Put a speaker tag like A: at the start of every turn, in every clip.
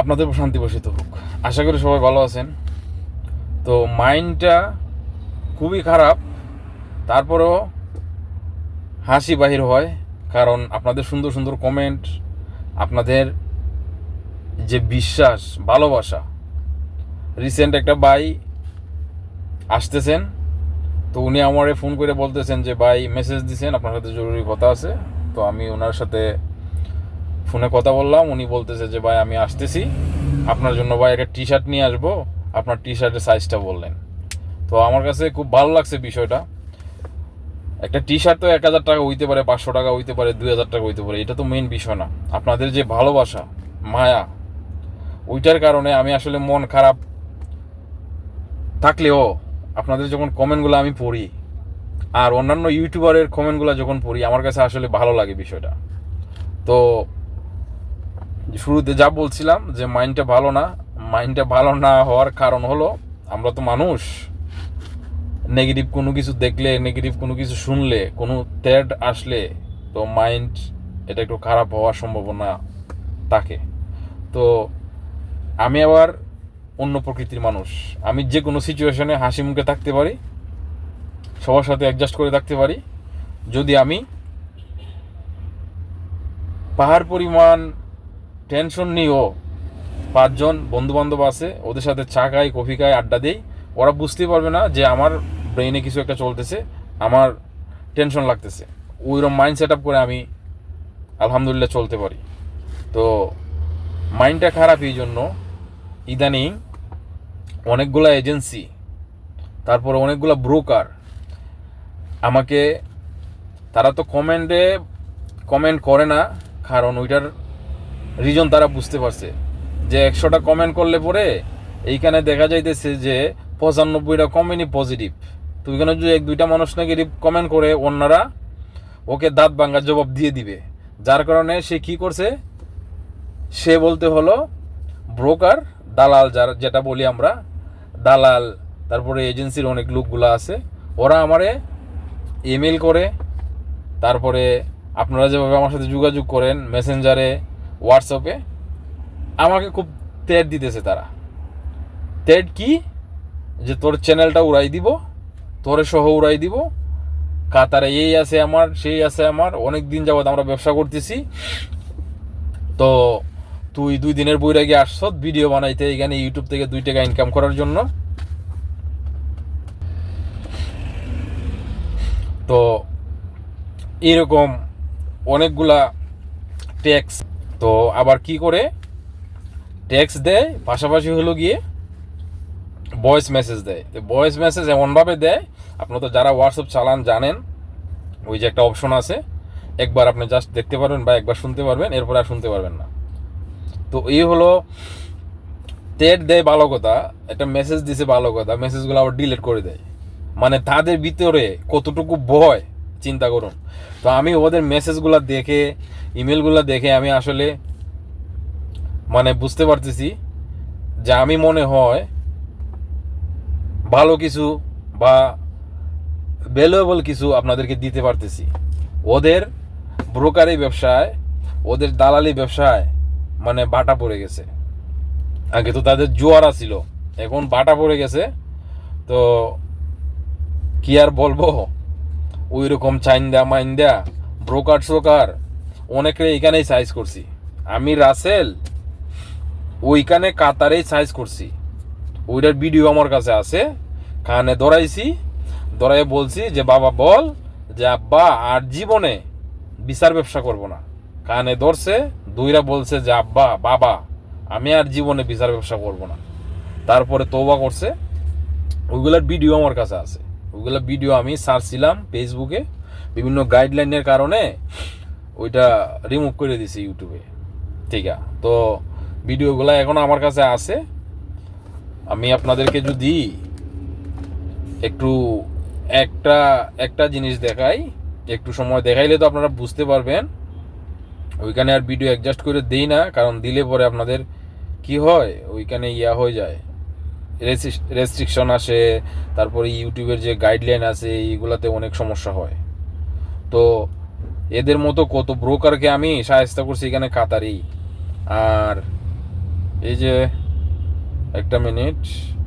A: আপনাদের শান্তি বসিত হোক। আশা করি সবাই ভালো আছেন। তো মাইন্ডটা খুবই খারাপ, তারপরেও হাসি বাহির হয়, কারণ আপনাদের সুন্দর সুন্দর কমেন্ট আপনাদের যে বিশ্বাস, ভালোবাসা। রিসেন্ট একটা ভাই আসতেছেন, তো উনি আমারে ফোন করে বলতেছেন যে, ভাই মেসেজ দিছেন, আপনার সাথে জরুরি কথা আছে। তো আমি ওনার সাথে ফোনে কথা বললাম, উনি বলতেছে যে, ভাই, আমি আসতেছি। আপনার জন্য ভাই একটা টি শার্ট নিয়ে আসব। আপনার টি শার্টের সাইজটা বললেন। তো আমার কাছে খুব ভালো লাগছে বিষয়টা। একটা টি শার্ট তো এক হাজার টাকা হইতে পারে, পাঁচশো টাকা হইতে পারে, দুই হাজার টাকা হইতে পারে, এটা তো মেন বিষয় না। আপনাদের যে ভালোবাসা, মায়া, ওইটার কারণে আমি আসলে মন খারাপ থাকলেও আপনাদের যখন কমেন্টগুলো আমি পড়ি, আর অন্যান্য ইউটিউবারের কমেন্টগুলো যখন পড়ি, আমার কাছে আসলে ভালো লাগে বিষয়টা। তো শুরুতে যা বলছিলাম যে মাইন্ডটা ভালো না মাইন্ডটা ভালো না হওয়ার কারণ হলো, আমরা তো মানুষ। নেগেটিভ কোনো কিছু দেখলে নেগেটিভ কোনো কিছু শুনলে, কোনো থ্রেড আসলে, তো মাইন্ড এটা একটু খারাপ হওয়ার সম্ভাবনা থাকে। তো আমি আবার অন্য প্রকৃতির মানুষ। আমি যে কোনো সিচুয়েশনে হাসি মুখে থাকতে পারি, সবার সাথে অ্যাডজাস্ট করে থাকতে পারি। যদি আমি পাহাড় পরিমাণ টেনশন নিয়েও পাঁচজন বন্ধু বান্ধব আছে, ওদের সাথে চা খাই, কফি খাই, আড্ডা দিই। ওরা বুঝতেই পারবে না যে আমার ব্রেইনে কিছু একটা চলতেছে, আমার টেনশন লাগতেছে। ওইরকম মাইন্ড সেট আপ করে আমি আলহামদুলিল্লাহ চলতে পারি। তো মাইন্ডটা খারাপ এই জন্য ইদানিং অনেকগুলো এজেন্সি তারপরে অনেকগুলা ব্রোকার আমাকে, তারা তো কমেন্টে কমেন্ট করে না, কারণ ওইটার রিজন তারা বুঝতে পারছে। যে একশোটা কমেন্ট করলে পরে এইখানে দেখা যাইতেছে যে পঁচানব্বইটা কমেন্টই পজিটিভ তো ওইখানে যদি এক দুইটা মানুষ নেগেটিভ কমেন্ট করে, অন্যরা ওকে দাঁত ভাঙ্গার জবাব দিয়ে দিবে। যার কারণে সে কি করছে? সে বলতে হলো ব্রোকার দালাল যার, যেটা বলি আমরা, দালাল, তারপরে এজেন্সির অনেক লোকগুলো আছে, ওরা আমারে ইমেল করে, তারপরে আপনারা যেভাবে আমার সাথে যোগাযোগ করেন মেসেঞ্জারে হোয়াটসঅ্যাপে আমাকে খুব তেট দিতেছে তারা। তেট কি? যে তোর চ্যানেলটা উড়াই দিব, তোরে সহ উড়াই দিব। কাতারে এই আছে আমার, সেই আছে আমার অনেক দিন যাবত আমরা ব্যবসা করতেছি। তো তুই দুই দিনের বইরা গিয়ে আসছ ভিডিও বানাইতে এখানে ইউটিউব থেকে দুই টাকা ইনকাম করার জন্য। তো এরকম অনেকগুলা ট্যাক্স তো আবার কি করে? ট্যাক্স দেয়, পাশাপাশি হলো গিয়ে ভয়েস মেসেজ দেয়। তো ভয়েস মেসেজ এমনভাবে দেয় আপনার তো যারা হোয়াটসঅ্যাপ চালান জানেন, ওই যে একটা অপশন আছে, একবার আপনি জাস্ট দেখতে পারবেন বা একবার শুনতে পারবেন, এরপর আর শুনতে পারবেন না। তো এই হলো টেট দেয় ভালো কথা, একটা মেসেজ দিছে ভালো কথা মেসেজগুলো আবার ডিলিট করে দেয়। মানে তাদের ভিতরে কতটুকু ভয়, চিন্তা করুন। তো আমি ওদের মেসেজগুলো দেখে ইমেলগুলো দেখে আমি আসলে মানে বুঝতে পারতেছি যে আমি মনে হয় ভালো কিছু বা ভ্যালুয়েবল কিছু আপনাদেরকে দিতে পারতেছি। ওদের ব্রোকারি ব্যবসায়, ওদের দালালি ব্যবসায় মানে বাটা পড়ে গেছে। আগে তো তাদের জোয়ারা ছিল, এখন বাটা পড়ে গেছে। তো কি আর বলব? ওই রকম চাইন্দা মাইন্দা ব্রোকার শ্রোকার অনেকে এখানেই সাইজ করছি। আমি রাসেল, ওইখানে কাতারেই সাইজ করছি। ওইটার ভিডিও আমার কাছে আছে। কানে ধরাইছি, ধরাই বলছি যে, বাবা, বল যে, আব্বা, আর জীবনে বিচার ব্যবসা করব না। কানে ধরছে, দুইরা বলছে যে, আব্বা, বাবা, আমি আর জীবনে বিচার ব্যবসা করব না। তারপরে তৌবা করছে। ওইগুলোর ভিডিও আমার কাছে আছে। ওইগুলো ভিডিও আমি সার্চ ছিলাম ফেসবুকে বিভিন্ন গাইডলাইনের কারণে ওইটা রিমুভ করে দিছি ইউটিউবে ঠিক আছে তো ভিডিওগুলো এখন আমার কাছে আছে। আমি আপনাদেরকে যদি একটু একটা একটা জিনিস দেখাই, একটু সময় দেখাইলে তো আপনারা বুঝতে পারবেন। ওইখানে আর ভিডিও অ্যাডজাস্ট করে দেই না, কারণ দিলে পরে আপনাদের কি হয়? ওইখানে ইয়া হয়ে যায়। রেস্ট্রিকশন আসে, তারপরে ইউটিউবের যে গাইডলাইন আছে, এইগুলাতে অনেক সমস্যা হয়। তো এদের মতো কত ব্রোকারকে আমি সাহায্য করছি এখানে কাতারি আর এই যে একটা মিনিট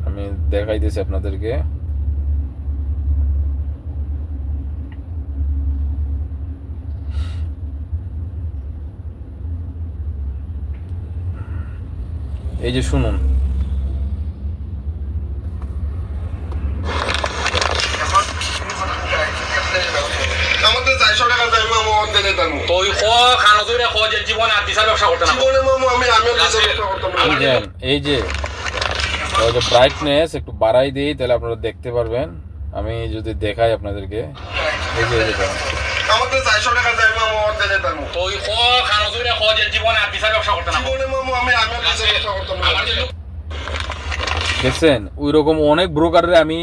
A: আমি দেখাইতেছি আপনাদেরকে। এই যে শুনুন
B: আমাদের চারশো টাকা চাই
C: খানো খ যে জীবনে আর দিশা ব্যবসা করতে না।
B: জীবনে মামু আমি আমিও দিশা ব্যবসা করতাম
A: এই যে ওই যে ব্রাইটনেস একটু বাড়াই দিই তাহলে আপনারা দেখতে পারবেন। আমি যদি দেখাই আপনাদেরকে। এই যে।
B: আমাদের টাকা মামু
C: খানো যে জীবনে আর ব্যবসা করতে না।
B: জীবনে মামু আমি ব্যবসা করতাম
A: দেখছেন ওই রকম অনেক ব্রোকারের আমি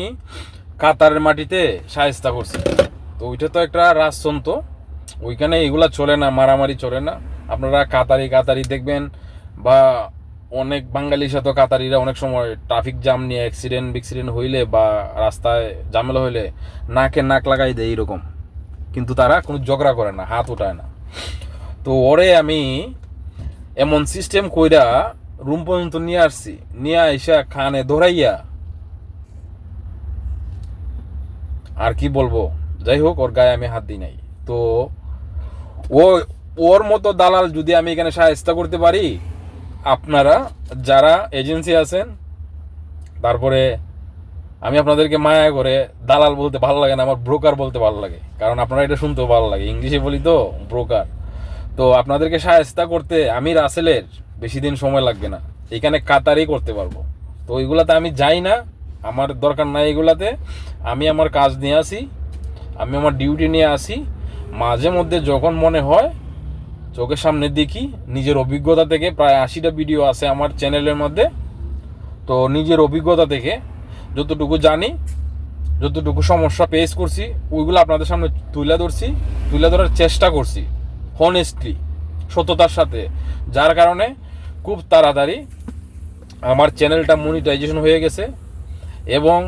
A: কাতারের মাটিতে সাহেস্তা করছি। তো ওইটা তো একটা রাজতন্ত্র। ওইখানে এগুলা চলে না, মারামারি চলে না। আপনারা কাতারি কাতারি দেখবেন বা অনেক বাঙালির সাথে কাতারিরা অনেক সময় ট্রাফিক জ্যাম নিয়ে অ্যাক্সিডেন্ট বিক্সিডেন্ট হইলে বা রাস্তায় ঝামেলা হইলে নাকে নাক লাগাই দেয় এইরকম। কিন্তু তারা কোনো ঝগড়া করে না, হাত উঠায় না। তো ওরে আমি এমন সিস্টেম কইরা রুম পর্যন্ত নিয়ে আসছি, নিয়ে আইসা খানে ধরাইয়া। আর কি বলব? যাই হোক, ওর গায়ে আমি হাত দিই নাই। তো ও, ওর মতো দালাল যদি আমি এখানে সাহায্য করতে পারি, আপনারা যারা এজেন্সি আছেন, তারপরে আমি আপনাদেরকে মায়া করে দালাল বলতে ভালো লাগে না, আমার ব্রোকার বলতে ভালো লাগে। কারণ আপনারা এটা শুনতেও ভালো লাগে, ইংলিশে বলি তো, ব্রোকার। তো আপনাদেরকে সাহায্য করতে আমি রাসেলের বেশি দিন সময় লাগবে না, এখানে কাতারই করতে পারব। তো ওইগুলাতে আমি যাই না, আমার দরকার নাই এগুলাতে, আমি আমার কাজ নিয়ে আসি, আমি আমার ডিউটি নিয়ে আসি মাঝে মধ্যে যখন মনে হয়, চোখের সামনে দেখি, নিজের অভিজ্ঞতা থেকে প্রায় আশিটা ভিডিও আছে আমার চ্যানেলের মধ্যে। তো নিজের অভিজ্ঞতা থেকে যতটুকু জানি, যতটুকু সমস্যা পেস করছি, ওইগুলো আপনাদের সামনে তুলে ধরছি, তুলে ধরার চেষ্টা করছি হনেস্টলি সততার সাথে। যার কারণে খুব তাড়াতাড়ি আমার চ্যানেলটা মনিটাইজেশন হয়ে গেছে এবং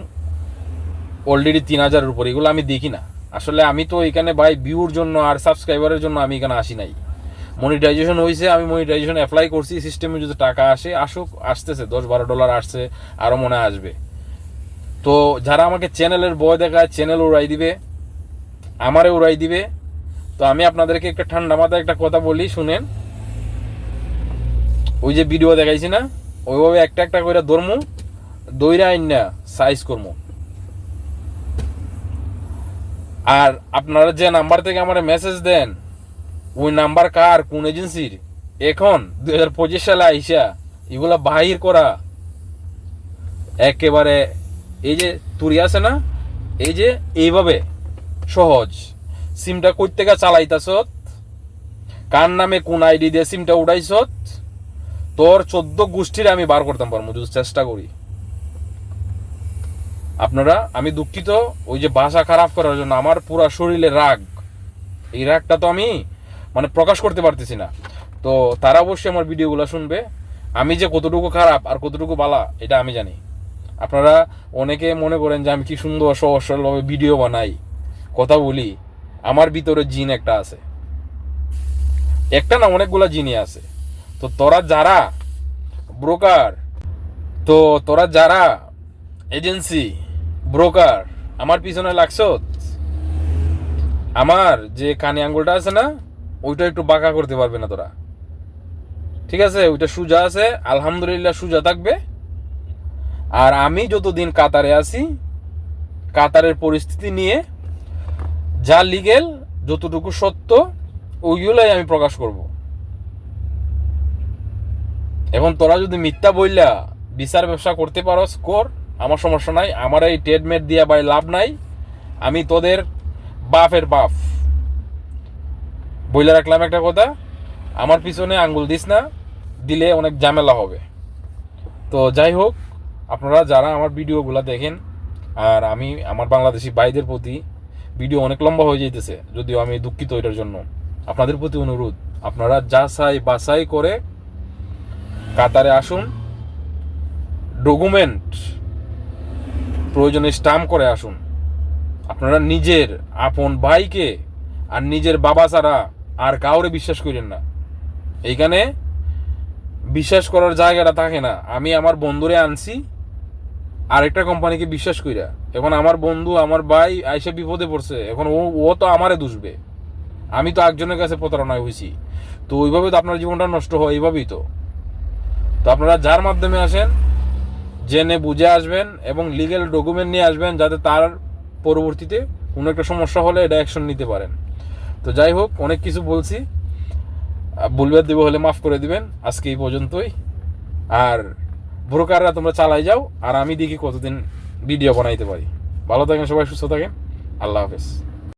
A: অলরেডি তিন হাজারের উপর, এগুলো আমি দেখি না। আসলে আমি তো এখানে ভাই ভিউর জন্য আর সাবস্ক্রাইবারের জন্য আমি এখানে আসি নাই। মনিটাইজেশন হয়েছে আমি মনিটাইজেশন অ্যাপ্লাই করছি সিস্টেমে যদি টাকা আসে, আসুক, আসতেছে দশ বারো ডলার আসছে আরও মনে আসবে। তো যারা আমাকে চ্যানেলের বয় দেখায় চ্যানেল উড়াই দিবে, আমারে উড়াই দিবে, তো আমি আপনাদেরকে একটা ঠান্ডা মাথায় একটা কথা বলি, শুনেন। ওই যে ভিডিও দেখাইছি না, ওইভাবে একটা একটা করে ধরমু, দইরা আইন না সাইজ করমু। আর আপনারা যে নাম্বার থেকে আমার মেসেজ দেন, ওই নাম্বার কার, কোন এজেন্সির এখন, দুই হাজার পঁচিশ সালে আইসা, এগুলা বাহির করা। একেবারে এই যে তুরি আছে না, এই যে এইভাবে সহজ। সিমটা কই থেকে চালাইতাছত কার নামে কোন আইডি দিয়ে সিমটা উঠাইছত তোর চোদ্দ গোষ্ঠীর আমি বার করতাম পারব চেষ্টা করি। আপনারা, আমি দুঃখিত, ওই যে ভাষা খারাপ করার জন্য আমার পুরা শরীরে রাগ। এই রাগটা তো আমি মানে প্রকাশ করতে পারতেছি না। তো তারা অবশ্যই আমার ভিডিওগুলো শুনবে। আমি যে কতটুকু খারাপ আর কতটুকু বালা, এটা আমি জানি। আপনারা অনেকে মনে করেন যে আমি কি সুন্দর সহজ সরলভাবে ভিডিও বানাই। কথা বলি, আমার ভিতরে জিন একটা আছে। একটা না অনেকগুলো জিনই আছে। তো তোরা যারা ব্রোকার, তো তোরা যারা এজেন্সি ব্রোকার আমার পিছনে লাগছ আমার যে কানে আঙ্গুলটা আছে না, ওইটা একটু বাঁকা করতে পারবে না তোরা। ঠিক আছে? ওইটা সুজা আছে, আলহামদুলিল্লাহ সুজা থাকবে। আর আমি যতদিন কাতারে আছি, কাতারের পরিস্থিতি নিয়ে যা লিগেল যতটুকু সত্য, ওইগুলাই আমি প্রকাশ করব। এখন তোরা যদি মিথ্যা বললা বিচার ব্যবসা করতে পারস, কর। আমার সমস্যা নাই, আমার এই ট্রেডমেট দিয়া ভাই লাভ নাই, আমি তোদের বাফের বাফ বইলে রাখলাম একটা কথা, আমার পিছনে আঙ্গুল দিস না, দিলে অনেক ঝামেলা হবে। তো যাই হোক, আপনারা যারা আমার ভিডিওগুলো দেখেন, আর আমি আমার বাংলাদেশি ভাইদের প্রতি ভিডিও অনেক লম্বা হয়ে যেতেছে যদিও আমি দুঃখিত এটার জন্য। আপনাদের প্রতি অনুরোধ, আপনারা যা চাই বাছাই করে কাতারে আসুন। ডকুমেন্ট প্রয়োজনে স্টাম্প করে আসুন। আপনারা নিজের আপন ভাইকে আর নিজের বাবা ছাড়া আর কাউরে বিশ্বাস করেন না। এইখানে বিশ্বাস করার জায়গাটা থাকে না। আমি আমার বন্ধুরে আনছি, আরেকটা কোম্পানিকে বিশ্বাস কইরা। এখন আমার বন্ধু, আমার ভাই আইসে বিপদে পড়ছে। এখন ও ও তো আমারে দুষবে। আমি তো একজনের কাছে প্রতারণায় হয়েছি তো ওইভাবে তো আপনার জীবনটা নষ্ট হয়, এইভাবেই তো। তো আপনারা যার মাধ্যমে আসেন জেনে বুঝে আসবেন এবং লিগ্যাল ডকুমেন্ট নিয়ে আসবেন যাতে তার পরবর্তীতে কোনো একটা সমস্যা হলে এটা অ্যাকশন নিতে পারেন। তো যাই হোক, অনেক কিছু বলছি। ভুলবার দেবো হলে মাফ করে দিবেন। আজকে এই পর্যন্তই। আর ব্রোকাররা তোমরা চালাই যাও, আর আমি দেখি কতদিন ভিডিও বানাইতে পারি। ভালো থাকেন সবাই, সুস্থ থাকেন। আল্লাহ হাফেজ।